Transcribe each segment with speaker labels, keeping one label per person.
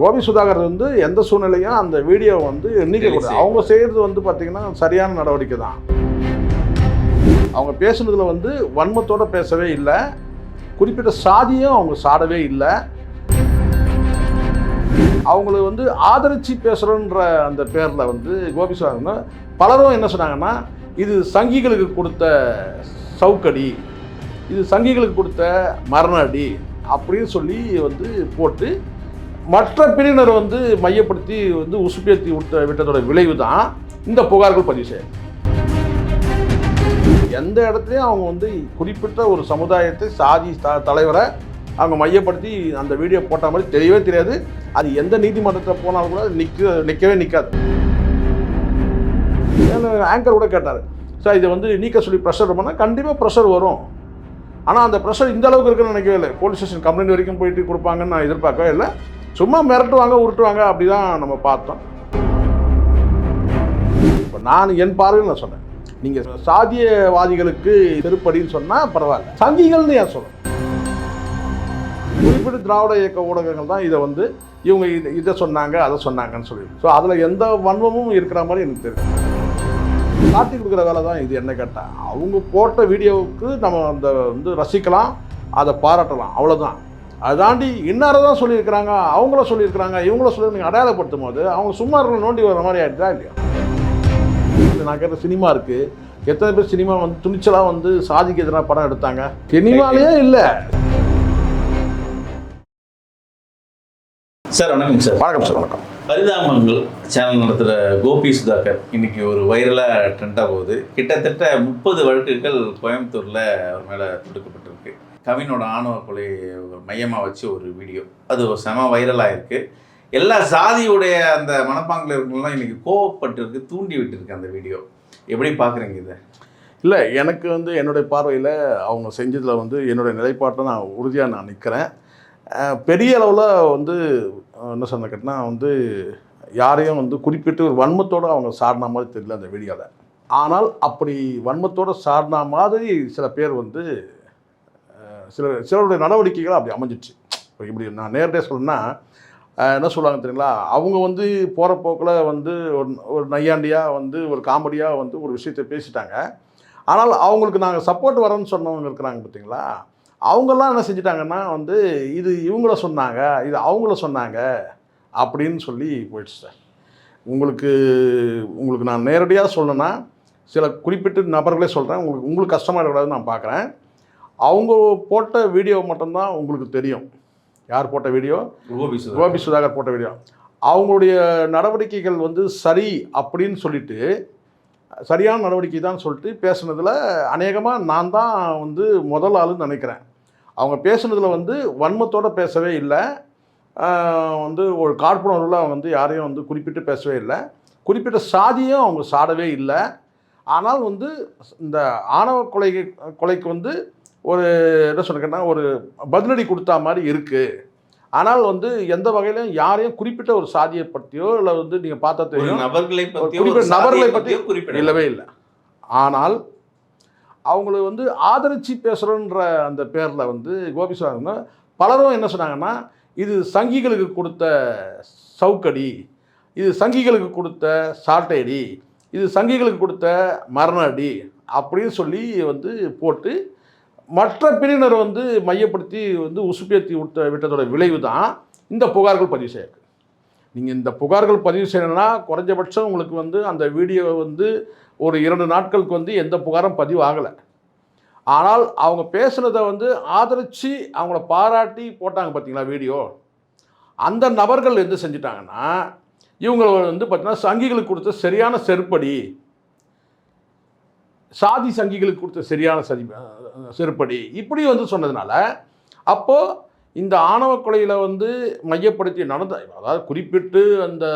Speaker 1: கோபி சுதாகர் வந்து எந்த சூழ்நிலையும் அந்த வீடியோ வந்து நீக்கக்கூடாது. அவங்க செய்கிறது வந்து பார்த்திங்கன்னா சரியான நடவடிக்கை தான். அவங்க பேசுனதுல வந்து வன்மத்தோட பேசவே இல்லை. குறிப்பிட்ட சாதியும் அவங்க சாடவே இல்லை. அவங்கள வந்து ஆதரிச்சு பேசுகிறோன்ற அந்த பேரில் வந்து கோபி சுதாகர் பலரும் என்ன சொன்னாங்கன்னா இது சங்கிகளுக்கு கொடுத்த சவுக்கடி இது சங்கிகளுக்கு கொடுத்த மரண அடி அப்படின்னு சொல்லி வந்து போட்டு மற்ற பிரிவினர் வந்து மையப்படுத்தி வந்து உசுப்பேற்றி விட்ட விட்டதோட விளைவு தான் இந்த புகார்கள் பதிவு செய்யும் எந்த இடத்துலையும் அவங்க வந்து குறிப்பிட்ட ஒரு சமுதாயத்தை சாதி த- தலைவரை அவங்க மையப்படுத்தி அந்த வீடியோ போட்ட மாதிரி தெரியவே தெரியாது. அது எந்த நீதிமன்றத்தில் போனாலும் கூட நிற்க நிற்கவே நிற்காது ஆங்கர் கூட கேட்டார். சார் இதை வந்து நீக்க சொல்லி ப்ரெஷர் பண்ணால் கண்டிப்பாக ப்ரெஷர் வரும். ஆனால் அந்த ப்ரெஷர் இந்த அளவுக்கு இருக்குன்னு நினைக்கவே இல்லை. போலீஸ் ஸ்டேஷன் கம்ப்ளைண்ட் வரைக்கும் போயிட்டு கொடுப்பாங்கன்னு நான் எதிர்பார்க்கவே இல்லை. சும்மா மிரட்டுவாங்க உருட்டுவாங்க அப்படி தான் நம்ம பார்த்தோம். இப்போ நான் என் பார்வையில் நான் சொன்னேன். நீங்கள் சாதியவாதிகளுக்கு செருப்படின்னு சொன்னால் பரவாயில்ல. சங்கிகள்னு ஏன் சொல்கிறேன் குறிப்பிட்ட திராவிட இயக்க ஊடகங்கள் தான் இதை வந்து இவங்க இதை இதை சொன்னாங்க அதை சொன்னாங்கன்னு சொல்லி ஸோ அதில் எந்த வன்மமும் இருக்கிற மாதிரி எனக்கு தெரியும். காட்டி கொடுக்குற வேலை தான் இது என்ன கேட்டால் அவங்க போட்ட வீடியோவுக்கு நம்ம அந்த வந்து ரசிக்கலாம் அதை பாராட்டலாம். அவ்வளோதான் அதை தாண்டி இன்னாரை தான் சொல்லியிருக்கிறாங்க அவங்கள சொல்லியிருக்கிறாங்க இவங்கள சொல்லி நீங்கள் அடையாளப்படுத்தும் போது அவங்க சும்மா இருக்கிற நோண்டி வர மாதிரி ஆகிடுதா இல்லையா? நான் கேட்ட சினிமா இருக்குது எத்தனை பேர் சினிமா வந்து துணிச்சலாக வந்து சாதிக்கு எதிராக படம் எடுத்தாங்க? சினிமாலேயே இல்லை.
Speaker 2: சார் வணக்கம் சார்.
Speaker 1: வணக்கம் சார் வணக்கம்.
Speaker 2: பரிதாபங்கள் சேனல் நடத்துகிற கோபி சுதாகர் இன்னைக்கு ஒரு வைரலாக ட்ரெண்டாக போகுது. கிட்டத்தட்ட முப்பது வழக்குகள் கோயம்புத்தூரில் அவர் மேலே தொடுக்கப்பட்டிருக்கு. கவினோட ஆணவ கொலை மையமாக வச்சு ஒரு வீடியோ. அது ஒரு செம வைரலாக இருக்குது எல்லா சாதியுடைய அந்த மனப்பாங்கில் இருக்கவங்களாம் இன்றைக்கி கோவப்பட்டிருக்கு தூண்டி விட்டுருக்கு அந்த வீடியோ. எப்படி பார்க்குறீங்க இதை?
Speaker 1: இல்லை எனக்கு வந்து என்னுடைய பார்வையில் அவங்க செஞ்சதில் வந்து என்னுடைய நிலைப்பாட்டை நான் உறுதியாக நான் நிற்கிறேன் பெரிய அளவில் வந்து என்ன சொன்ன கேட்டினா வந்து யாரையும் வந்து குறிப்பிட்டு ஒரு வன்மத்தோடு அவங்க சாடின மாதிரி தெரியல அந்த வீடியோவில் ஆனால் அப்படி வன்மத்தோடு சாடின மாதிரி சில பேர் வந்து சிலர் சிலருடைய நடவடிக்கைகள் அப்படி அமைஞ்சிச்சு. இப்போ இப்படி நான் நேரடியாக சொல்லணும்னா என்ன சொல்லுவாங்க தெரியுங்களா? அவங்க வந்து போகிற போக்கில் வந்து ஒரு ஒரு நையாண்டியாக வந்து ஒரு காமெடியாக வந்து ஒரு விஷயத்தை பேசிட்டாங்க. ஆனால் அவங்களுக்கு நாங்கள் சப்போர்ட் வரேன்னு சொன்னவங்க இருக்கிறாங்க பார்த்தீங்களா அவங்கெல்லாம் என்ன செஞ்சிட்டாங்கன்னா வந்து இது இவங்கள சொன்னாங்க இது அவங்கள சொன்னாங்க அப்படின்னு சொல்லி போயிடுச்சு சார். உங்களுக்கு உங்களுக்கு நான் நேரடியாக சொல்லணும்னா சில குறிப்பிட்ட நபர்களே சொல்கிறேன் உங்களுக்கு உங்களுக்கு கஷ்டமாக இருக்கக்கூடாதுன்னு நான் பார்க்குறேன் அவங்க போட்ட வீடியோ மட்டும்தான் உங்களுக்கு தெரியும். யார் போட்ட வீடியோ?
Speaker 2: கோபி சுதாகர்
Speaker 1: போட்ட வீடியோ. அவங்களுடைய நடவடிக்கைகள் வந்து சரி அப்படின்னு சொல்லிட்டு சரியான நடவடிக்கை தான் சொல்லிட்டு பேசுனதில் அநேகமாக நான் தான் வந்து முதல் ஆளுன்னு நினைக்கிறேன். அவங்க பேசுனதில் வந்து வன்மத்தோடு பேசவே இல்லை. வந்து ஒரு காழ்ப்புணர்வில் அவங்க வந்து யாரையும் வந்து குறிப்பிட்டு பேசவே இல்லை. குறிப்பிட்ட சாதியும் அவங்க சாடவே இல்லை. ஆனால் வந்து இந்த ஆணவ கொலை கொலைக்கு வந்து ஒரு என்ன சொல்லுங்கன்னா ஒரு பதிலடி கொடுத்தா மாதிரி இருக்குது ஆனால் வந்து எந்த வகையிலும் யாரையும் குறிப்பிட்ட ஒரு சாதியை பற்றியோ இல்லை வந்து நீங்கள் பார்த்தா தெரியும்.
Speaker 2: நபர்களை
Speaker 1: குறிப்பிட்ட நபர்களை
Speaker 2: பற்றியோ குறிப்பிடல.
Speaker 1: இல்லவே இல்லை. ஆனால் அவங்கள வந்து ஆதரிச்சு பேசுகிறோன்ற அந்த பேரில் வந்து கோபி பலரும் என்ன சொன்னாங்கன்னா இது சங்கிகளுக்கு கொடுத்த சவுக்கடி இது சங்கிகளுக்கு கொடுத்த சாட்டையடி இது சங்கிகளுக்கு கொடுத்த மரண அடி அப்படின்னு சொல்லி வந்து போட்டு மற்ற பிரிவினர் வந்து மையப்படுத்தி வந்து உசுப்பேத்தி விட்ட விட்டதோட விளைவு தான் இந்த புகார்கள் பதிவு செய்யிருக்கு நீங்கள் இந்த புகார்கள் பதிவு செய்யணும்னா குறைஞ்சபட்சம் உங்களுக்கு வந்து அந்த வீடியோ வந்து ஒரு இரண்டு நாட்களுக்கு வந்து எந்த புகாரும் பதிவு ஆகலை. ஆனால் அவங்க பேசுனதை வந்து ஆதரித்து அவங்கள பாராட்டி போட்டாங்க பார்த்தீங்களா வீடியோ? அந்த நபர்கள் எது செஞ்சிட்டாங்கன்னா இவங்களை வந்து பார்த்திங்கன்னா சங்கிகளுக்கு கொடுத்த சரியான செருப்படி சாதி சங்கிகளுக்கு கொடுத்த சரியான சரி செருப்படி. இப்படி வந்து சொன்னதுனால அப்போது இந்த ஆணவ கொலையில் வந்து மையப்படுத்தி நடந்த அதாவது குறிப்பிட்டு அந்த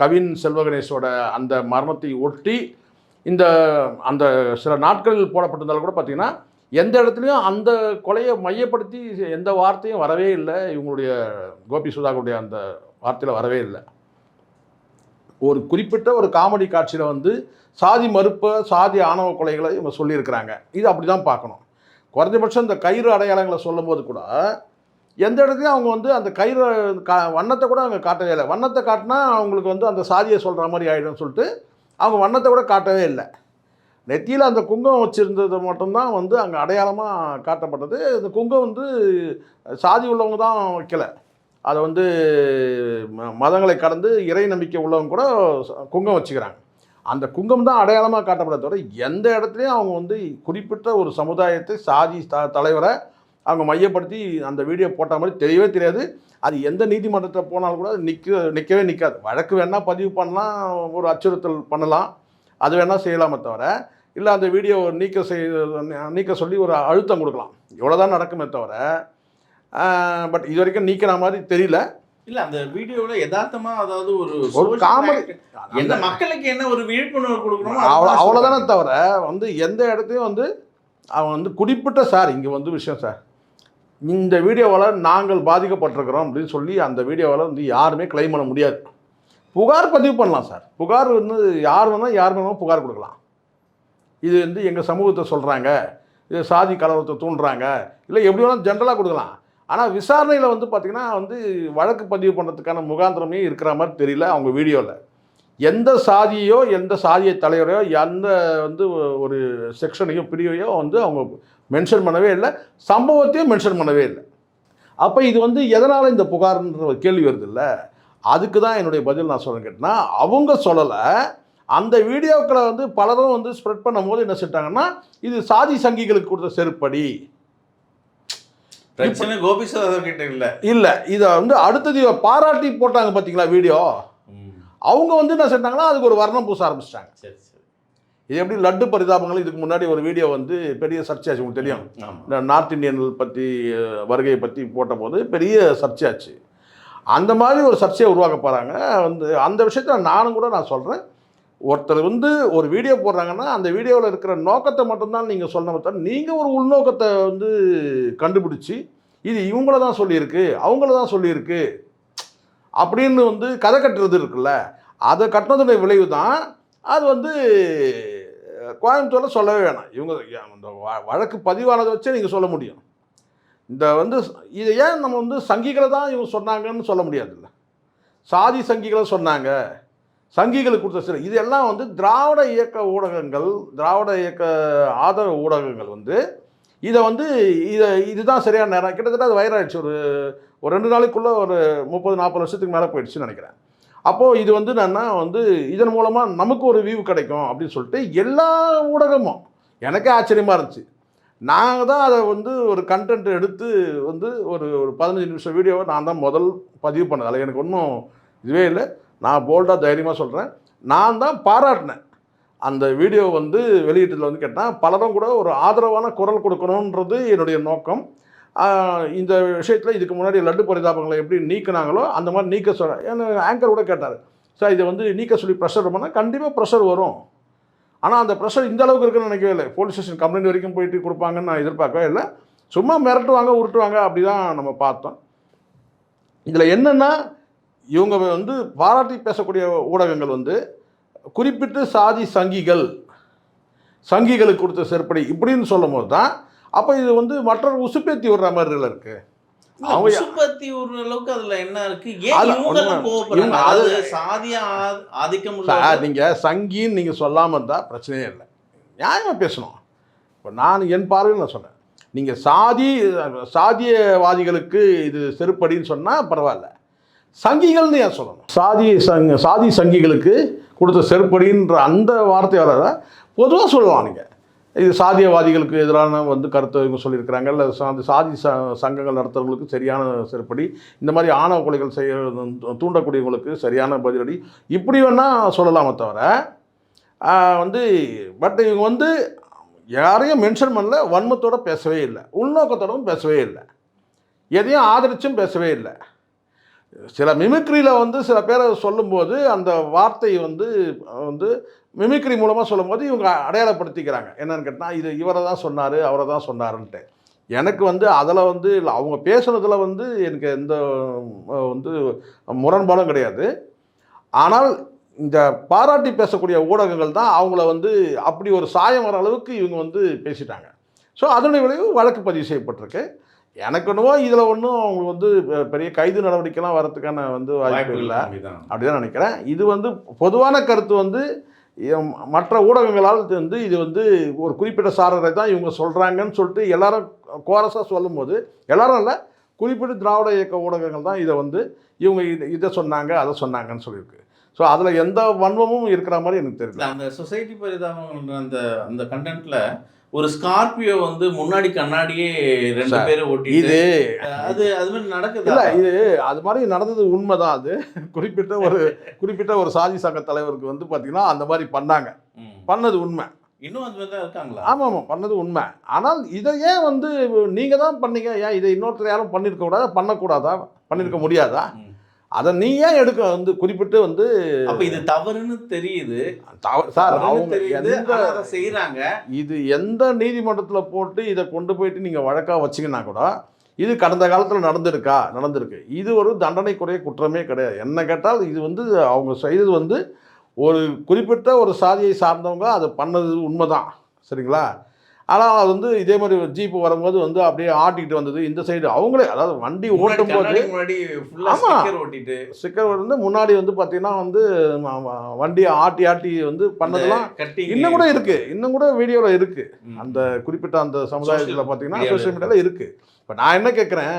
Speaker 1: கவின் கவின் செல்வகணேஷோட அந்த மரணத்தை ஒட்டி இந்த அந்த சில நாட்களில் போடப்பட்டிருந்தாலும் கூட பார்த்திங்கன்னா எந்த இடத்துலையும் அந்த கொலையை மையப்படுத்தி எந்த வார்த்தையும் வரவே இல்லை. இவங்களுடைய கோபி சுதாகருடைய அந்த வார்த்தையில் வரவே இல்லை. ஒரு குறிப்பிட்ட ஒரு காமெடி காட்சியில் வந்து சாதி மறுப்பை சாதி ஆணவ கொலைகளை இவங்க சொல்லியிருக்கிறாங்க. இது அப்படி தான் பார்க்கணும். குறைஞ்சபட்சம் இந்த கயிறு அடையாளங்களை சொல்லும்போது கூட எந்த இடத்துலையும் அவங்க வந்து அந்த கயிறு கா வண்ணத்தை கூட அவங்க காட்டவே இல்லை. வண்ணத்தை காட்டினா அவங்களுக்கு வந்து அந்த சாதியை சொல்கிற மாதிரி ஆகிடும்னு சொல்லிட்டு அவங்க வண்ணத்தை கூட காட்டவே இல்லை. நெத்தியில் அந்த குங்குமம் வச்சுருந்தது மட்டும்தான் வந்து அங்கே அடையாளமாக காட்டப்பட்டது. இந்த குங்குமம் வந்து சாதி உள்ளவங்க தான் வைக்கலை. அதை வந்து ம- மதங்களை கடந்து இறை நம்பிக்கை உள்ளவங்க கூட குங்கம் குங்குமம் வச்சுக்கிறாங்க. அந்த குங்கம் தான் அடையாளமாக காட்டப்பட தவிர எந்த இடத்துலையும் அவங்க வந்து குறிப்பிட்ட ஒரு சமுதாயத்தை சாதி த தலைவரை அவங்க மையப்படுத்தி அந்த வீடியோ போட்ட மாதிரி தெரியவே தெரியாது. அது எந்த நீதிமன்றத்தில் போனாலும் கூட நிற்க நிற்கவே நிற்காது வழக்கு வேணால் பதிவு பண்ணலாம் ஒரு அச்சுறுத்தல் பண்ணலாம். அது வேணால் செய்யலாமே தவிர இல்லை அந்த வீடியோ நீக்க செய் நீக்க சொல்லி ஒரு அழுத்தம் கொடுக்கலாம். இவ்வளோதான் நடக்குமே தவிர பட் இது வரைக்கும் நீக்கிற மாதிரி தெரியல.
Speaker 2: இல்ல அந்த வீடியோல யதார்த்தமா அதாவது ஒரு
Speaker 1: ஒரு காமெடி
Speaker 2: என்ன மக்களுக்கு என்ன ஒரு விழிப்புணர்வு கொடுக்கணுமோ
Speaker 1: அவ்வளோ அவ்வளோதானே. தவிர வந்து எந்த இடத்தையும் வந்து அவன் வந்து குறிப்பிட்ட சார் இங்கே வந்து விஷயம் சார். இந்த வீடியோவால் நாங்கள் பாதிக்கப்பட்டிருக்கிறோம் அப்படின்னு சொல்லி அந்த வீடியோவால் வந்து யாருமே கிளைம் பண்ண முடியாது. புகார் பதிவு பண்ணலாம் சார். புகார் வந்து யார் வேணால் யார் வேணாலும் புகார் கொடுக்கலாம். இது வந்து எங்கள் சமூகத்தை சொல்கிறாங்க இது சாதி கலவரத்தை தூண்டுறாங்க. இல்லை எப்படி வேணாலும் ஜென்ரலாக கொடுக்கலாம். ஆனால் விசாரணையில் வந்து பார்த்திங்கன்னா வந்து வழக்கு பதிவு பண்ணுறதுக்கான முகாந்திரமே இருக்கிற மாதிரி தெரியல அவங்க வீடியோவில் எந்த சாதியோ எந்த சாதிய தலைவரையோ எந்த வந்து ஒரு செக்ஷனையோ பிரிவையோ வந்து அவங்க மென்ஷன் பண்ணவே இல்லை. சம்பவத்தையும் மென்ஷன் பண்ணவே இல்லை. அப்போ இது வந்து எதனால் இந்த புகார்ன்ற ஒரு கேள்வி வருது இல்லை? அதுக்கு தான் என்னுடைய பதில் நான் சொல்ல கேட்டேன்னா அவங்க சொல்லலை. அந்த வீடியோக்களை வந்து பலரும் வந்து ஸ்ப்ரெட் பண்ணும்போது என்ன செஞ்சிட்டாங்கன்னா இது சாதி சங்கிகளுக்கு கொடுத்த செருப்படி.
Speaker 2: பிரச்சனை கோபி கிட்ட இல்ல.
Speaker 1: இல்லை இதை வந்து அடுத்தது பாராட்டி போட்டாங்க பார்த்தீங்களா வீடியோ? அவங்க வந்து என்ன செஞ்சாங்கன்னா அதுக்கு ஒரு வர்ணம் பூச ஆரம்பிச்சிட்டாங்க.
Speaker 2: சரி சரி.
Speaker 1: இது எப்படி லட்டு பரிதாபங்கள்? இதுக்கு முன்னாடி ஒரு வீடியோ வந்து பெரிய சர்ச்சையாச்சு உங்களுக்கு தெரியும். நார்த் இந்தியன்கள் பற்றி வருகையை பற்றி போட்டபோது பெரிய சர்ச்சையாச்சு அந்த மாதிரி ஒரு சர்ச்சையை உருவாக்க போகிறாங்க வந்து அந்த விஷயத்தில் நானும் கூட நான் சொல்கிறேன் ஒருத்தர் வந்து ஒரு வீடியோ போடுறாங்கன்னா அந்த வீடியோவில் இருக்கிற நோக்கத்தை மட்டும்தான் நீங்கள் சொல்லணும் தவிர நீங்கள் ஒரு உள்நோக்கத்தை வந்து கண்டுபிடிச்சி இது இவங்கள தான் சொல்லியிருக்கு அவங்கள தான் சொல்லியிருக்கு அப்படின்னு வந்து கதை கட்டுறது இருக்குல்ல அதை கட்டினதுடைய விளைவு தான் அது வந்து கோயம்புத்தூரில் சொல்லவே வேணாம். இவங்க இந்த வ- வழக்கு பதிவானதை வச்சே நீங்கள் சொல்ல முடியும். இந்த வந்து இதை ஏன் நம்ம வந்து சங்கிகளை தான் இவங்க சொன்னாங்கன்னு சொல்ல முடியாதுல்ல? சாதி சங்கிகளை சொன்னாங்க. சங்கிகளுக்கு கொடுத்த சில. இதெல்லாம் வந்து திராவிட இயக்க ஊடகங்கள் திராவிட இயக்க ஆதரவு ஊடகங்கள் வந்து இதை வந்து இதை இதுதான் சரியான நேரம். கிட்டத்தட்ட அது வைராயிடுச்சு ஒரு ஒரு ரெண்டு நாளைக்குள்ளே ஒரு முப்பது நாற்பது வருஷத்துக்கு மேலே போயிடுச்சுன்னு நினைக்கிறேன். அப்போது இது வந்து என்னென்னா வந்து இதன் மூலமாக நமக்கு ஒரு வியூ கிடைக்கும் அப்படின்னு சொல்லிட்டு எல்லா ஊடகமும் எனக்கே ஆச்சரியமாக இருந்துச்சு. நாங்கள் தான் அதை வந்து ஒரு கண்டென்ட் எடுத்து வந்து ஒரு ஒரு பதினஞ்சு நிமிஷம் வீடியோவை நான் தான் முதல் பதிவு பண்ணது. அதில் எனக்கு ஒன்றும் இதுவே இல்லை. நான் போல்டாக தைரியமாக சொல்கிறேன் நான் தான் பாராட்டினேன். அந்த வீடியோ வந்து வெளியீட்டில் வந்து கேட்டால் பலரும் கூட ஒரு ஆதரவான குரல் கொடுக்கணுன்றது என்னுடைய நோக்கம். இந்த விஷயத்தில் இதுக்கு முன்னாடி லட்டு பரிதாபங்களை எப்படி நீக்கினாங்களோ அந்த மாதிரி நீக்க சொல்ல ஏன்னா ஆங்கர் கூட கேட்டார். சார் இதை வந்து நீக்க சொல்லி ப்ரெஷர் பண்ணால் கண்டிப்பாக ப்ரெஷர் வரும். ஆனால் அந்த ப்ரெஷர் இந்த அளவுக்கு இருக்குன்னு நினைக்கவே இல்லை. போலீஸ் ஸ்டேஷன் கம்ப்ளைண்ட் வரைக்கும் போயிட்டு கொடுப்பாங்கன்னு நான் எதிர்பார்க்கவே இல்லை. சும்மா மிரட்டுவாங்க உருட்டுவாங்க அப்படி தான் நம்ம பார்த்தோம். இதில் என்னென்னா இவங்க வந்து பாராட்டி பேசக்கூடிய ஊடகங்கள் வந்து குறிப்பிட்டு சாதி சங்கிகள் சங்கிகளுக்கு கொடுத்த செருப்படி இப்படின்னு சொல்லும் போது தான் அப்போ இது வந்து மற்றொரு உசுப்பேத்தி விடுற மாதிரி இருக்கு. அவங்க-
Speaker 2: அவங்க பத்தி ஒரு அளவுக்கு அதுல என்ன இருக்கு? ஏன்
Speaker 1: அது
Speaker 2: சாதியா ஆதிக்கம்
Speaker 1: நீங்கள் சங்கின்னு நீங்கள் சொல்லாமல் இருந்தால் பிரச்சனையே இல்லை. நியாயமாக பேசணும். இப்போ நான் என் பார்வையில் நான் சொன்னேன். நீங்கள் சாதி சாதியவாதிகளுக்கு இது செருப்படின்னு சொன்னால் பரவாயில்ல. சங்கிகள்னு ஏன் சொல்லணும்? சாதி சங்க சாதி சங்கிகளுக்கு கொடுத்த செருப்படின்ற அந்த வார்த்தையால் பொதுவாக சொல்லலாம் நீங்கள் இது சாதியவாதிகளுக்கு எதிரான வந்து கருத்தை இவங்க சொல்லியிருக்கிறாங்க. இல்லை சாதி சாதி ச சங்கங்கள் நடத்துறவங்களுக்கு சரியான செருப்படி இந்த மாதிரி ஆணவ கொலைகள் செய்ய தூண்டக்கூடியவங்களுக்கு சரியான பதிலடி. இப்படி வேணால் சொல்லலாமே தவிர வந்து பட் இவங்க வந்து யாரையும் மென்ஷன் பண்ணல வன்மத்தோட பேசவே இல்லை. உள்நோக்கத்தோடவும் பேசவே இல்லை. எதையும் ஆதரிச்சும் பேசவே இல்லை. சில மிமிக்ரியில் வந்து சில பேரை சொல்லும்போது அந்த வார்த்தை வந்து வந்து மிமிக்ரி மூலமாக சொல்லும்போது இவங்க அடையாளப்படுத்திக்கிறாங்க. என்னென்னு கேட்டால் இது இவரை தான் சொன்னார் அவரை தான் சொன்னாருன்ட்டு. எனக்கு வந்து அதில் வந்து இல்லை அவங்க பேசுனதில் வந்து எனக்கு எந்த வந்து முரண்பாடும் கிடையாது. ஆனால் இந்த பாராட்டி பேசக்கூடிய ஊடகங்கள் தான் அவங்கள வந்து அப்படி ஒரு சாயம் வர அளவுக்கு இவங்க வந்து பேசிட்டாங்க. ஸோ அதனுடைய விளைவு வழக்கு பதிவு செய்யப்பட்டிருக்கு. எனக்கு என்னவோ இதில் ஒன்றும் அவங்களுக்கு வந்து பெரிய கைது நடவடிக்கைலாம் வரதுக்கான வந்து வாய்ப்பு இல்லை. அப்படிதான் நினைக்கிறேன். இது வந்து பொதுவான கருத்து வந்து மற்ற ஊடகங்களால் வந்து இது வந்து ஒரு குறிப்பிட்ட சாரரை தான் இவங்க சொல்கிறாங்கன்னு சொல்லிட்டு எல்லாரும் கோரஸாக சொல்லும்போது எல்லாரும் இல்லை குறிப்பிட்ட திராவிட இயக்க ஊடகங்கள் தான் இதை வந்து இவங்க இது இதை சொன்னாங்க அதை சொன்னாங்கன்னு சொல்லியிருக்கு. ஸோ அதில் எந்த வன்மமும் இருக்கிற மாதிரி எனக்கு தெரியல.
Speaker 2: அந்த சொசைட்டி பரிதாபங்கள் அந்த அந்த கண்டென்ட்ல ஒரு ஸ்கார்பியோ வந்து முன்னாடி கண்ணாடியே ரெண்டு பேரும் ஓட்டி
Speaker 1: இது
Speaker 2: அது அது மாதிரி நடக்குது?
Speaker 1: இல்லை இது அது மாதிரி நடந்தது உண்மைதான் அது. குறிப்பிட்ட ஒரு குறிப்பிட்ட ஒரு சாதி சங்க தலைவருக்கு வந்து பார்த்தீங்கன்னா அந்த மாதிரி பண்ணாங்க. பண்ணது உண்மை.
Speaker 2: இன்னும் அது மாதிரி தான் இருக்காங்களா?
Speaker 1: ஆமாம் ஆமாம் பண்ணது உண்மை. ஆனால் இதை ஏன் வந்து நீங்கள் தான் பண்ணீங்க. ஏன் இதை இன்னொருத்தர் யாரும் பண்ணியிருக்க கூடாதா? பண்ணக்கூடாதா? பண்ணியிருக்க முடியாதா. அதை நீ ஏன் எடுக்க வந்து குறிப்பிட்டு வந்து
Speaker 2: அப்ப இது தவறுன்னு தெரியுது.
Speaker 1: தவறு சார் அவங்க எந்த
Speaker 2: செய்யறாங்க
Speaker 1: இது எந்த நீதிமன்றத்தில் போட்டு இதை கொண்டு போயிட்டு நீங்கள் வழக்காக வச்சிங்கன்னா கூட இது கடந்த காலத்தில் நடந்திருக்கா? நடந்திருக்கு. இது ஒரு தண்டனைக்குரிய குற்றமே கிடையாது. என்ன கேட்டால் இது வந்து அவங்க செய்தது வந்து ஒரு குறிப்பிட்ட ஒரு சாதியை சார்ந்தவங்க அதை பண்ணது உண்மைதான். சரிங்களா? ஆனால் அது வந்து இதே மாதிரி ஜீப்பு வரும்போது வந்து அப்படியே ஆட்டிக்கிட்டு வந்தது இந்த சைடு அவங்களே அதாவது வண்டி ஓட்டும் போது
Speaker 2: கண்ணாடி முன்னாடி ஃபுல்லா
Speaker 1: ஆமா.
Speaker 2: ஸ்டிக்கர்
Speaker 1: வந்து முன்னாடி வந்து பார்த்தீங்கன்னா வந்து வண்டியை ஆட்டி ஆட்டி வந்து பண்ணதெல்லாம் இன்னும் கூட இருக்கு. இன்னும் கூட வீடியோவில் இருக்கு.
Speaker 2: ம்.
Speaker 1: அந்த குறிப்பிட்ட அந்த சமுதாயத்தில் பார்த்தீங்கன்னா சோஷியல் மீடியாவில் இருக்குது இப்போ நான் என்ன கேட்குறேன்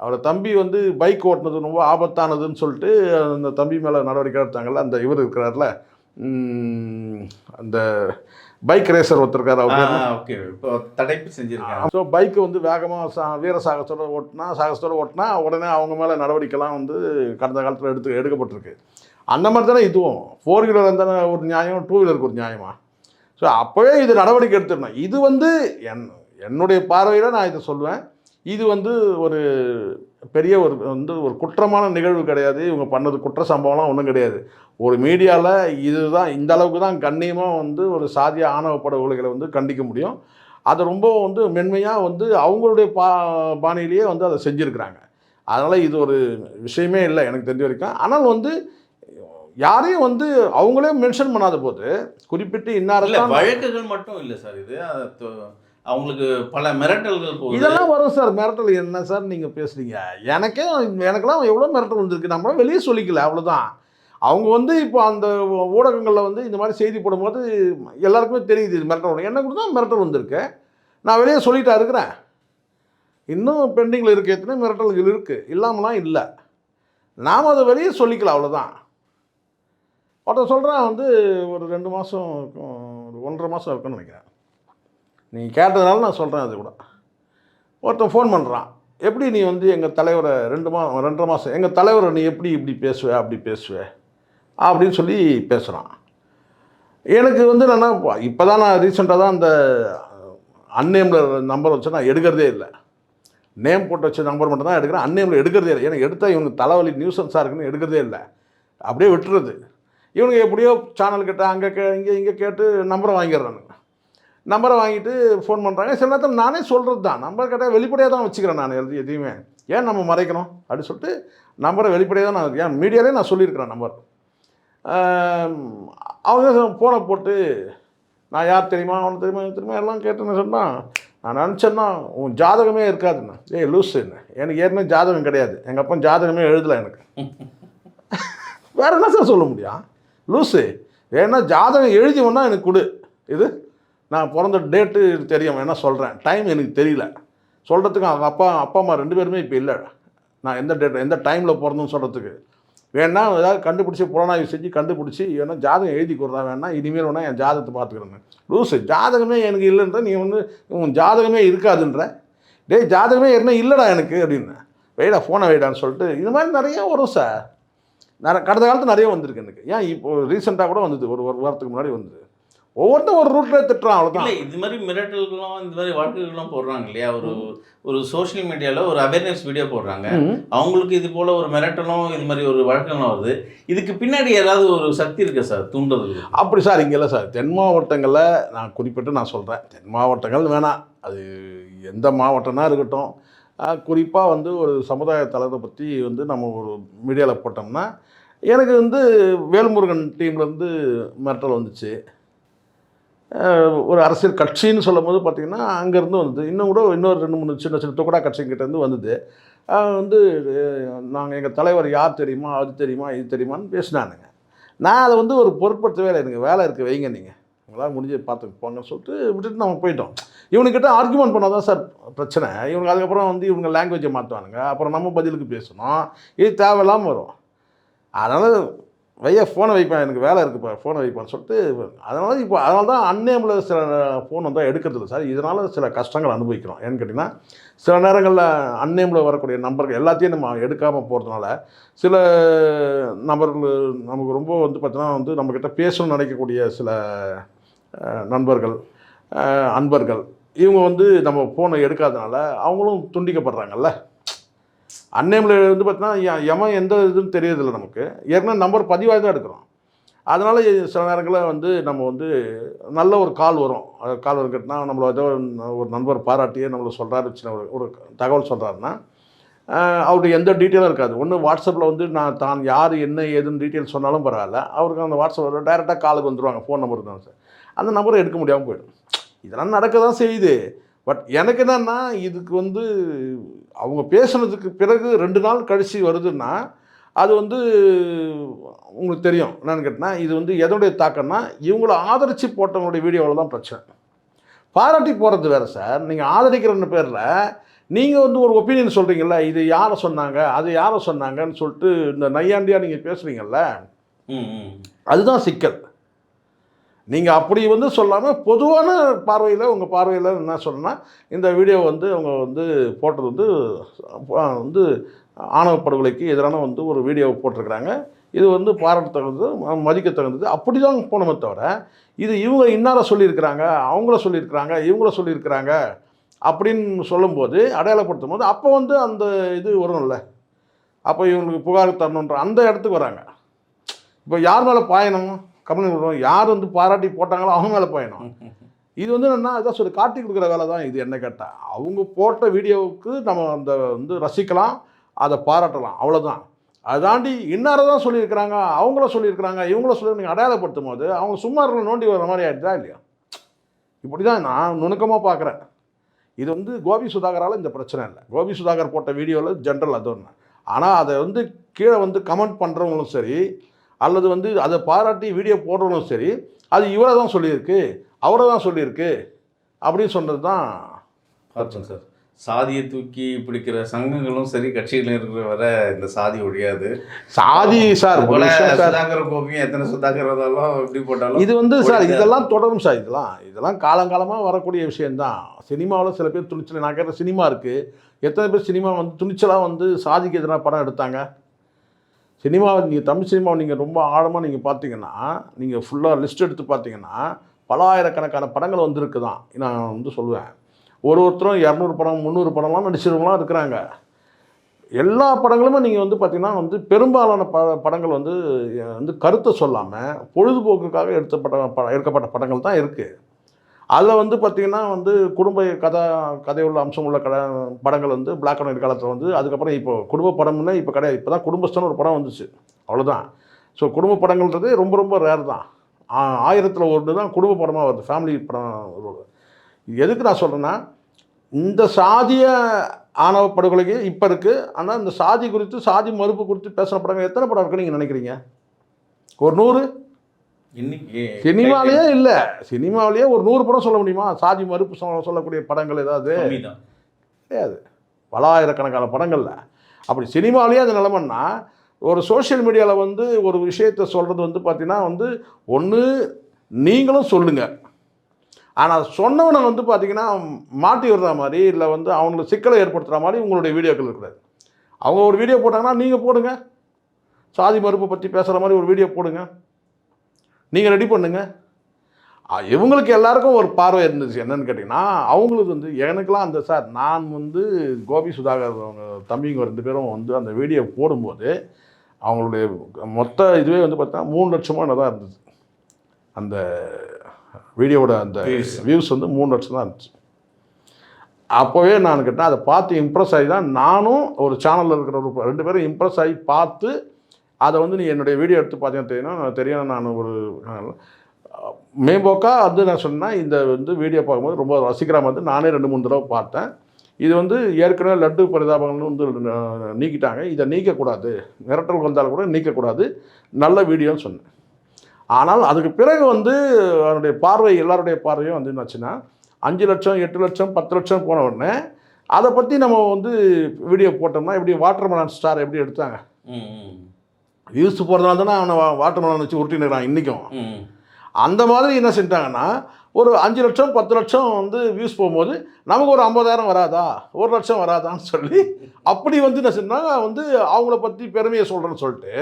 Speaker 1: அவரை தம்பி வந்து பைக் ஓட்டினது ரொம்ப ஆபத்தானதுன்னு சொல்லிட்டு அந்த தம்பி மேலே நடவடிக்கை எடுத்தாங்கல்ல அந்த இவர் இருக்கிறார்ல. அந்த பைக் ரேசர் ஒருத்தருக்கார் அவர் பேர் என்ன?
Speaker 2: ஓகே. இப்போ தடைப்பு செஞ்சிருக்காங்க.
Speaker 1: ஸோ பைக்கு வந்து வேகமாக சா வீர சாகசத்தோட ஓட்டினா சாகசத்தோட ஓட்டினா உடனே அவங்க மேலே நடவடிக்கைலாம் வந்து கடந்த காலத்தில் எடுத்து எடுக்கப்பட்டிருக்கு. அந்த மாதிரி தானே இதுவும். ஃபோர் வீலர் இருந்தானே ஒரு நியாயம் டூ வீலருக்கு ஒரு நியாயமா? ஸோ அப்போவே இது நடவடிக்கை எடுத்துடணும். இது வந்து என் என்னுடைய பார்வையில் நான் இதை சொல்லுவேன். இது வந்து ஒரு பெரிய ஒரு வந்து ஒரு குற்றமான நிகழ்வு கிடையாது. இவங்க பண்ணது குற்ற சம்பவம்லாம் ஒன்றும் கிடையாது. ஒரு மீடியாவில் இதுதான் இந்த அளவுக்கு தான் கண்ணியமாக வந்து ஒரு சாதிய ஆணவ படுகொலைகளை வந்து கண்டிக்க முடியும். அதை ரொம்ப வந்து மென்மையாக வந்து அவங்களுடைய பா பாணியிலேயே வந்து அதை செஞ்சுருக்கிறாங்க. அதனால் இது ஒரு விஷயமே இல்லை எனக்கு தெரிஞ்ச வரைக்கும். ஆனால் வந்து யாரையும் வந்து அவங்களே மென்ஷன் பண்ணாத போது குறிப்பிட்டு
Speaker 2: இல்ல
Speaker 1: இன்னாரெல்லாம்
Speaker 2: வழக்குகள் மட்டும் இல்ல சார் இது. அவங்களுக்கு பல மிரட்டல்கள் போகுது.
Speaker 1: இதெல்லாம் வரும் சார். மிரட்டல் என்ன சார் நீங்கள் பேசுகிறீங்க எனக்கே எனக்கெல்லாம் எவ்வளோ மிரட்டல் வந்திருக்கு? நம்மளாம் வெளியே சொல்லிக்கல அவ்வளோதான் அவங்க வந்து இப்போ அந்த ஊடகங்களில் வந்து இந்த மாதிரி செய்தி போடும்போது எல்லாருக்குமே தெரியுது இது மிரட்டல் என்ன எனக்கு கூட தான் மிரட்டல் வந்திருக்கு? நான் வெளியே சொல்லிட்டா இருக்கிறேன். இன்னும் பெண்டிங்கில் இருக்க எத்தனை மிரட்டல்கள் இருக்குது இல்லாமலாம் இல்லை. நாம் அதை வெளியே சொல்லிக்கலாம் அவ்வளோதான் ஒருத்தர் சொல்கிறான் வந்து ஒரு ரெண்டு மாதம் ஒரு ஒன்றரை மாதம் இருக்குன்னு நினைக்கிறேன். நீங்கள் கேட்டதுனால நான் சொல்கிறேன் அது கூட. ஒருத்தன் ஃபோன் பண்ணுறான் எப்படி நீ வந்து எங்கள் தலைவரை ரெண்டு மா ரெண்டரை மாதம் எங்கள் தலைவரை நீ எப்படி இப்படி பேசுவ அப்படி பேசுவ? அப்படின்னு சொல்லி பேசுகிறான் எனக்கு வந்து என்னென்னா இப்போ தான் நான் ரீசெண்டாக தான் அந்த uh, அன்னேமில் நம்பர் வச்சு நான் எடுக்கிறதே இல்லை. நேம் போட்டு வச்ச நம்பர் மட்டும் தான் எடுக்கிறேன். அன்னேமில் எடுக்கிறதே இல்லை. ஏன்னா எடுத்தால் இவனுக்கு தலைவலி நியூசன்ஸாக இருக்குன்னு எடுக்கிறதே இல்லை. அப்படியே விட்டுறது. இவனுங்க எப்படியோ சேனல் கிட்ட அங்கே கே இங்கே இங்கே கேட்டு நம்பரை வாங்கிடுறானுங்க. நம்பரை வாங்கிட்டு ஃபோன் பண்ணுறாங்க சில நேரத்தில் நானே சொல்கிறது தான் நம்பர் கேட்டால் வெளிப்படையாக தான் வச்சுக்கிறேன் நான் எழுதி எதையுமே. ஏன் நம்ம மறைக்கணும்? அப்படின்னு சொல்லிட்டு நம்பரை வெளிப்படையாக தான் நான் ஏன் மீடியாலே நான் சொல்லியிருக்கிறேன் நம்பர். அவங்க ஃபோனை போட்டு நான் யார் தெரியுமா அவனை தெரியுமா எனக்கு தெரியுமா எல்லாம் கேட்டேன்னு சொன்னால் நான் நினச்சேன்னா உன் ஜாதகமே இருக்காதுண்ணா ஏய் லூஸு என்ன எனக்கு ஏற்கனவே ஜாதகம் கிடையாது. எங்கள் அப்பா ஜாதகமே எழுதலை எனக்கு. வேற என்ன சார் சொல்ல முடியும்? லூஸு ஏன்னா ஜாதகம் எழுதி ஒன்றா எனக்கு கொடு. இது? நான் பிறந்த டேட்டு தெரியும் வேணால் சொல்கிறேன் டைம் எனக்கு தெரியல. சொல்கிறதுக்கு அவங்க அப்பா அப்பா அம்மா ரெண்டு பேருமே இப்போ இல்லை. நான் எந்த டேட் எந்த டைமில் பிறந்தேன்னு சொல்கிறதுக்கு வேணால் ஏதாவது கண்டுபிடிச்சி புலனாய்வு செஞ்சு கண்டுபிடிச்சி வேணா ஜாதகம் எழுதி கொடுத்தா வேணா இனிமேல் வேணா என் ஜாதகத்தை பார்த்துக்கிறேன் லூஸு ஜாதகமே எனக்கு இல்லைன்ற நீ வந்து உன் ஜாதகமே இருக்காதுன்ற. டேய் ஜாதகமே என்ன இல்லைடா எனக்கு அப்படின்னு. வைடா ஃபோனை வெயிடான்னு சொல்லிட்டு இது மாதிரி நிறைய வரும் சார் நிறைய கடந்த காலத்தில் நிறைய வந்திருக்கு எனக்கு. ஏன் இப்போ ரீசெண்டாக கூட வந்தது ஒரு ஒரு வாரத்துக்கு முன்னாடி வந்தது. ஒவ்வொருத்தன் ஒரு ரூட்டில் திட்டுறான்
Speaker 2: இல்ல
Speaker 1: அவ்வளோதான்
Speaker 2: இது மாதிரி மிரட்டல்களும் இந்த மாதிரி வழக்குகளும் போடுறாங்க இல்லையா? ஒரு ஒரு சோஷியல் மீடியால ஒரு அவேர்னஸ் வீடியோ போடுறாங்க. அவங்களுக்கு இது போல ஒரு மிரட்டலும் இது மாதிரி ஒரு வழக்கங்களும் வருது. இதுக்கு பின்னாடி ஏதாவது ஒரு சக்தி இருக்கா சார்? தூண்டுறது
Speaker 1: அப்படி சார் இங்கே இல்லை சார். தென் மாவட்டங்களில் நான் குறிப்பிட்டு நான் சொல்கிறேன் தென் மாவட்டங்கள் வேணாம். அது எந்த மாவட்டம்னா இருக்கட்டும். குறிப்பாக வந்து ஒரு சமுதாய தலைவரை பற்றி வந்து நம்ம ஒரு மீடியாவில் போட்டோம்னா எனக்கு வந்து வேல்முருகன் டீம்லேருந்து மிரட்டல் வந்துச்சு. ஒரு அரசியல் கட்சின்னு சொல்லும்போது பார்த்தீங்கன்னா அங்கேருந்து வந்தது. இன்னும் கூட இன்னொரு ரெண்டு மூணு சின்ன சின்ன துக்கடா கட்சிங்கிட்டேருந்து வந்தது. வந்து நாங்கள் எங்கள் தலைவர் யார் தெரியுமா அது தெரியுமா இது தெரியுமான்னு பேசினானுங்க. நான் அதை வந்து ஒரு பொருட்படுத்த வேலை எனக்கு வேலை இருக்குது வைங்க நீங்கள் உங்களால் முடிஞ்சு பார்த்து போங்கன்னு சொல்லிட்டு விட்டுட்டு நம்ம போயிட்டோம். இவனுக்கிட்ட ஆர்குமெண்ட் பண்ணால் தான் சார் பிரச்சனை. இவனுக்கு அதுக்கப்புறம் வந்து இவங்க லாங்குவேஜை மாற்றுவானுங்க அப்புறம் நம்ம பதிலுக்கு பேசணும். இது தேவையில்லாமல் வரும். அதனால் வையா ஃபோனை வைப்பேன் எனக்கு வேலை இருக்குப்பா ஃபோனை வைப்பான்னு சொல்லிட்டு அதனால இப்போ அதனால தான் அன்னேமில் சில ஃபோன் வந்தால் எடுக்கிறதில்ல சார். இதனால் சில கஷ்டங்கள் அனுபவிக்கிறோம். ஏன்னு கேட்டிங்கன்னா சில நேரங்களில் அன்னேமில் வரக்கூடிய நம்பர்கள் எல்லாத்தையும் நம்ம எடுக்காமல் போகிறதுனால சில நபர்கள் நமக்கு ரொம்ப வந்து பார்த்தீங்கன்னா வந்து நம்மக்கிட்ட பேசணும்னு நினைக்கக்கூடிய சில நண்பர்கள் அன்பர்கள் இவங்க வந்து நம்ம ஃபோனை எடுக்காதனால அவங்களும் துண்டிக்கப்படுறாங்கல்ல. அன்னேமில் வந்து பார்த்தீங்கன்னா எமன் எந்த இதுன்னு தெரியறதில்ல நமக்கு. ஏற்கனவே நம்பர் பதிவாக தான் எடுக்கிறோம். அதனால் சில நேரங்களில் வந்து நம்ம வந்து நல்ல ஒரு கால் வரும். கால் வரும் கேட்டால் நம்மளை ஏதோ ஒரு நண்பர் பாராட்டியே நம்மளை சொல்கிறாரு சின்ன ஒரு ஒரு தகவல் சொல்கிறாருன்னா அவருக்கு எந்த டீட்டெயிலும் இருக்காது. ஒன்று வாட்ஸ்அப்பில் வந்து நான் தான் யார் என்ன ஏதுன்னு டீட்டெயில் சொன்னாலும் பரவாயில்ல. அவருக்கு அந்த வாட்ஸ்அப் டைரெக்டாக காலுக்கு வந்துடுவாங்க ஃபோன் நம்பர் தான் சார். அந்த நம்பரை எடுக்க முடியாமல் போயிடும். இதெல்லாம் நடக்க தான் செய்யுது. பட் எனக்கு என்னன்னா இதுக்கு வந்து அவங்க பேசுனதுக்கு பிறகு ரெண்டு நாள் கழிச்சு வருதுன்னா அது வந்து உங்களுக்கு தெரியும். என்னன்னு கேட்டினா இது வந்து எதனுடைய தாக்கம்னா இவங்கள ஆதரித்து போட்டவங்களுடைய வீடியோவில் தான் பிரச்சனை. பாராட்டி போகிறது வேறு சார். நீங்கள் ஆதரிக்கிறன்னு பேரில் நீங்கள் வந்து ஒரு ஒப்பீனியன் சொல்கிறீங்கல்ல இது யாரை சொன்னாங்க அது யாரை சொன்னாங்கன்னு சொல்லிட்டு இந்த நையாண்டியாக நீங்கள் பேசுகிறீங்கல்ல அதுதான் சிக்கல். நீங்கள் அப்படி வந்து சொல்லாமல் பொதுவான பார்வையில் உங்கள் பார்வையில் என்ன சொல்லணும்னா இந்த வீடியோ வந்து அவங்க வந்து போட்டது வந்து வந்து ஆணவ படுகொலைக்கு எதிரான வந்து ஒரு வீடியோவை போட்டிருக்கிறாங்க. இது வந்து பாராட்டத்தகுந்தது மதிக்கத்தகுந்தது. அப்படி தான் போனோமே தவிர இது இவங்க இன்னார சொல்லியிருக்கிறாங்க அவங்கள சொல்லியிருக்கிறாங்க இவங்கள சொல்லியிருக்கிறாங்க அப்படின்னு சொல்லும்போது அடையாளப்படுத்தும் போது அப்போ வந்து அந்த இது வரும்ல. அப்போ இவங்களுக்கு புகார் தரணுன்ற அந்த இடத்துக்கு வராங்க. இப்போ யார் மேலே பாயணும்? கம்பெனி கொடுக்கணும் யார் வந்து பாராட்டி போட்டாங்களோ அவங்க மேலே பாயணும். இது வந்து என்னன்னா அதான் சொல்லி காட்டி கொடுக்குற வேலை தான் இது என்ன கேட்டால் அவங்க போட்ட வீடியோவுக்கு நம்ம அந்த வந்து ரசிக்கலாம் அதை பாராட்டலாம் அவ்வளோதான் அதை தாண்டி இன்னாரை தான் சொல்லியிருக்கிறாங்க அவங்கள சொல்லியிருக்கிறாங்க இவங்கள சொல்லி நீங்கள் அடையாளப்படுத்தும் போது அவங்க சும்மா இருக்கிற நோண்டி வர மாதிரி ஆயிடுதா இல்லையா? இப்படி தான் நான் நுணுக்கமாக பார்க்குறேன். இது வந்து கோபி சுதாகரால் இந்த பிரச்சனை இல்லை. கோபி சுதாகர் போட்ட வீடியோவில் ஜென்ரல் அது ஒன்று ஆனால் அதை வந்து கீழே வந்து கமெண்ட் பண்ணுறவங்களும் சரி அல்லது வந்து அதை பாராட்டி வீடியோ போடுறவங்களும் சரி அது இவரை தான் சொல்லியிருக்கு அவரை தான் சொல்லியிருக்கு அப்படின்னு சொன்னது தான்
Speaker 2: பார்த்தோம் சார். சாதியை தூக்கி பிடிக்கிற சங்கங்களும் சரி கட்சிகளும் இருக்கிற வரை இந்த சாதி ஒழியாது.
Speaker 1: சாதி சார்
Speaker 2: சுதாகர் கோபியும் எத்தனை சுதாகர் இருந்தாலும் எப்படி போட்டாலும்
Speaker 1: இது வந்து சார். இதெல்லாம் தொடரும் சார் இதெல்லாம். இதெல்லாம் காலங்காலமாக வரக்கூடிய விஷயம்தான். சினிமாவில் சில பேர் துணிச்சல் நான் கேட்குற சினிமா இருக்குது எத்தனை பேர் சினிமா வந்து துணிச்சலாக வந்து சாதிக்கு எதிராக படம் எடுத்தாங்க? சினிமாவை நீங்கள் தமிழ் சினிமாவை நீங்கள் ரொம்ப ஆழமாக நீங்கள் பார்த்தீங்கன்னா நீங்கள் ஃபுல்லாக லிஸ்ட் எடுத்து பார்த்தீங்கன்னா பல ஆயிரக்கணக்கான படங்கள் வந்திருக்கு தான் நான் வந்து சொல்லுவேன். ஒரு ஒருத்தரும் இரநூறு படம் முந்நூறு படம்லாம் நடிச்சிருவங்களாம் இருக்கிறாங்க. எல்லா படங்களுமே நீங்கள் வந்து பார்த்தீங்கன்னா வந்து பெரும்பாலான ப படங்கள் வந்து வந்து கருத்தை சொல்லாமல் பொழுதுபோக்குக்காக எடுத்தப்பட்ட ப எடுக்கப்பட்ட படங்கள் தான் இருக்குது அதில் வந்து பார்த்திங்கன்னா வந்து குடும்ப கதை கதையுள்ள அம்சம் உள்ள கட படங்கள் வந்து பிளாக் அண்ட் ஒயிட் காலத்தில் வந்து அதுக்கப்புறம் இப்போ குடும்ப படம்னா இப்போ கிடையாது. இப்போ தான் குடும்பஸ்தன் ஒரு படம் வந்துச்சு. அவ்வளோதான் ஸோ குடும்ப படங்கள்ன்றது ரொம்ப ரொம்ப ரேர் தான். ஆ- ஆயிரத்தில் ஒன்று தான் குடும்ப படமாக வருது. ஃபேமிலி படம் எதுக்கு நான் சொல்கிறேன்னா இந்த சாதிய ஆணவ படுகொலைக்கு இப்போ இருக்குது ஆனால் இந்த சாதி குறித்து சாதி மறுப்பு குறித்து பேசுகிற படங்கள் எத்தனை படம் இருக்குன்னு நீங்கள் நினைக்கிறீங்க? ஒரு நூறு?
Speaker 2: இன்னைக்கு
Speaker 1: சினிமாலேயே இல்லை. சினிமாவிலேயே ஒரு நூறு படம் சொல்ல முடியுமா? சாதி மறுப்பு சொல்ல சொல்லக்கூடிய படங்கள் ஏதாவது. கிடையாது. பல ஆயிரக்கணக்கான படங்களில். அப்படி சினிமாவிலேயே அது நிலமன்னா ஒரு சோஷியல் மீடியாவில் வந்து ஒரு விஷயத்தை சொல்கிறது வந்து பார்த்தீங்கன்னா வந்து ஒன்று நீங்களும் சொல்லுங்கள் ஆனால் சொன்னவனை வந்து பார்த்தீங்கன்னா மாட்டி விடுற மாதிரி இல்லை வந்து அவங்களுக்கு சிக்கலை ஏற்படுத்துகிற மாதிரி உங்களுடைய வீடியோக்கள் இருக்கக்கூடாது அவங்க ஒரு வீடியோ போட்டாங்கன்னா நீங்கள் போடுங்க. சாதி மறுப்பை பற்றி பேசுகிற மாதிரி ஒரு வீடியோ போடுங்க. நீங்கள் ரெடி பண்ணுங்க. இவங்களுக்கு எல்லாருக்கும் ஒரு பார்வை இருந்துச்சு. என்னன்னு கேட்டிங்கன்னா அவங்களுக்கு வந்து எனக்கெல்லாம் அந்த சார் நான் வந்து கோபி சுதாகர் அவங்க தம்பிங்க ரெண்டு பேரும் வந்து அந்த வீடியோ போடும்போது அவங்களுடைய மொத்த இதுவே வந்து பார்த்தா மூணு லட்சமோ என்ன தான் இருந்தது அந்த வீடியோவோட அந்த. வியூஸ் வந்து மூணு லட்சம் தான் இருந்துச்சு. அப்போவே நான் கேட்டேன் அதை பார்த்து இம்ப்ரெஸ் ஆகி தான் நானும் ஒரு சேனலில் இருக்கிற ஒரு ரெண்டு பேரும் இம்ப்ரெஸ் ஆகி பார்த்து அதை வந்து நீ என்னுடைய வீடியோ எடுத்து பார்த்தீங்கன்னா தெரியும் நான் தெரியும் நான் ஒரு மேம்போக்காக வந்து நான் சொன்னேன் இந்த வந்து வீடியோ பார்க்கும்போது ரொம்ப ரசிக்கிற மாதிரி நானே ரெண்டு மூணு தடவை பார்த்தேன். இது வந்து ஏற்கனவே லட்டு பரிதாபங்கள்னு வந்து நீக்கிட்டாங்க. இதை நீக்கக்கூடாது. மிரட்டல் வந்தாலும் கூட நீக்கக்கூடாது. நல்ல வீடியோன்னு சொன்னேன். ஆனால் அதுக்கு பிறகு வந்து அவனுடைய பார்வை எல்லாருடைய பார்வையும் வந்து என்னாச்சுன்னா அஞ்சு லட்சம் எட்டு லட்சம் பத்து லட்சம் போன உடனே அதை பற்றி நம்ம வந்து வீடியோ போட்டோம்னா எப்படி வாட்டர்மெலன் ஸ்டார் எப்படி எடுத்தாங்க? வியூஸ் போகிறதுனால தானே அவனை வாட்டர்மெலன் வச்சு உருட்டினுக்கிறான் இன்றைக்கும். அந்த மாதிரி என்ன செஞ்சிட்டாங்கன்னா ஒரு அஞ்சு லட்சம் பத்து லட்சம் வந்து வியூஸ் போகும்போது நமக்கு ஒரு ஐம்பதாயிரம் வராதா? ஒரு லட்சம் வராதான்னு சொல்லி அப்படி வந்து என்ன செஞ்சாங்க வந்து அவங்கள பற்றி பெருமையை சொல்கிறேன்னு சொல்லிட்டு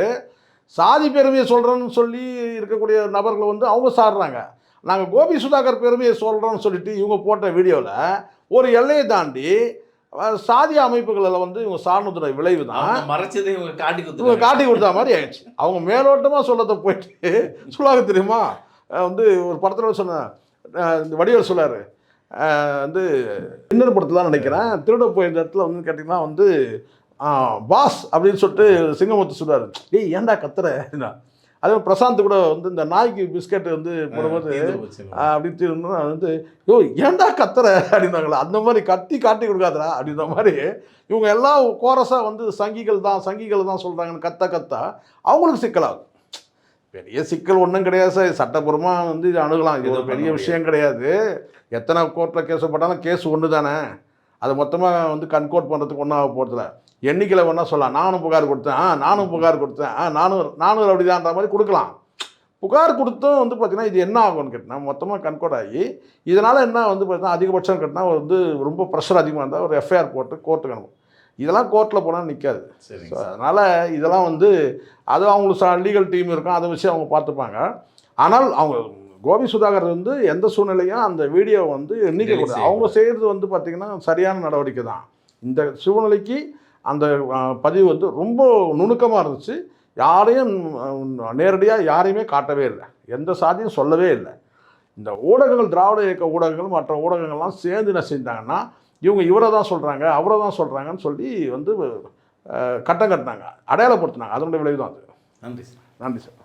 Speaker 1: சாதி பெருமையை சொல்கிறேன்னு சொல்லி இருக்கக்கூடிய நபர்களை வந்து அவங்க சாடுறாங்க நாங்கள் கோபி சுதாகர் பெருமையை சொல்கிறோன்னு சொல்லிட்டு இவங்க போட்ட வீடியோவில் ஒரு எல்லையை தாண்டி சாதி அமைப்புகளில் வந்து இவங்க சார்ந்ததுடைய விளைவு தான்
Speaker 2: மறைச்சதை இவங்க காட்டி
Speaker 1: இவங்க
Speaker 2: கொடுத்து
Speaker 1: காட்டி கொடுத்தா மாதிரி ஆயிடுச்சு. அவங்க மேலோட்டமாக சொல்லத்தை போயிட்டு சொல்லாக தெரியுமா? வந்து ஒரு படத்தில் சொன்ன வடிவேல் சொல்லாரு வந்து இன்னொரு படத்தில் தான் நினைக்கிறேன் திருட போயிருந்த இடத்துல வந்து கேட்டிங்கன்னா வந்து பாஸ் அப்படின்னு சொல்லிட்டு சிங்கமுத்து சொல்றாரு. ஏய் ஏன்டா கத்துற? அப்படின்னா. அதே பிரசாந்த் கூட வந்து இந்த நாய்க்கு பிஸ்கட் வந்து போடும்போது அப்படின்னு திரும்பினா வந்து யோ ஏன்டா கத்துற? அப்படின்னாங்களா. அந்த மாதிரி கத்தி காட்டி கொடுக்காதடா அப்படின்ற மாதிரி இவங்க எல்லாம் கோரஸாக வந்து சங்கிகள் தான் சங்கிகள் தான் சொல்கிறாங்கன்னு கத்த கத்தா அவங்களுக்கு சிக்கலாகும். பெரிய சிக்கல் ஒன்றும் கிடையாது சார். சட்டப்பூர்வமாக வந்து இது அணுகலாம். இது ஒரு பெரிய விஷயம் கிடையாது. எத்தனை கோர்ட்டில் கேஸ் போட்டாலும் கேஸ் ஒன்று தானே அது மொத்தமாக வந்து கன்கோட் பண்ணுறதுக்கு ஒன்றும் ஆக போகிறதில்ல எண்ணிக்கையில் ஒன்றா சொல்லலாம். நானும் புகார் கொடுத்தேன். ஆ நானும் புகார் கொடுத்தேன். ஆ நானூறு நானூறு அப்படிதான்ற மாதிரி கொடுக்கலாம். புகார் கொடுத்தும் வந்து பார்த்தீங்கன்னா இது என்ன ஆகும்னு கேட்டினா மொத்தமாக கன்கோட் ஆகி இதனால் என்ன வந்து பார்த்தீங்கன்னா அதிகபட்சம் கேட்டினா வந்து ரொம்ப ப்ரெஷர் அதிகமாக இருந்தால் ஒரு எஃப்ஐஆர் போட்டு கோர்ட்டுக்கு அனுப்பும். இதெல்லாம் கோர்ட்டில் போனால் நிற்காது
Speaker 2: சரிங்க
Speaker 1: ஸோ அதனால் இதெல்லாம் வந்து அது அவங்களுக்கு லீகல் டீம் இருக்கும். அதை வச்சு அவங்க பார்த்துப்பாங்க. ஆனால் அவங்க கோபி சுதாகர் வந்து எந்த சூழ்நிலையும் அந்த வீடியோ வந்து
Speaker 2: செய்யக்கூடாது.
Speaker 1: அவங்க செய்கிறது வந்து பார்த்திங்கன்னா சரியான நடவடிக்கை தான் இந்த சூழ்நிலைக்கு அந்த பதிவு வந்து ரொம்ப நுணுக்கமாக இருந்துச்சு. யாரையும் நேரடியாக யாரையுமே காட்டவே இல்லை. எந்த சாதியும் சொல்லவே இல்லை. இந்த ஊடகங்கள் திராவிட இயக்க ஊடகங்கள் மற்ற ஊடகங்கள்லாம் சேர்ந்து என்ன செஞ்சாங்கன்னா இவங்க இவரை தான் சொல்கிறாங்க அவரை தான் சொல்கிறாங்கன்னு சொல்லி வந்து கட்டம் கட்டினாங்க. அடையாளப்படுத்தினாங்க. அதனுடைய விளைவு தான் அது.
Speaker 2: நன்றி சார்.
Speaker 1: நன்றி சார்.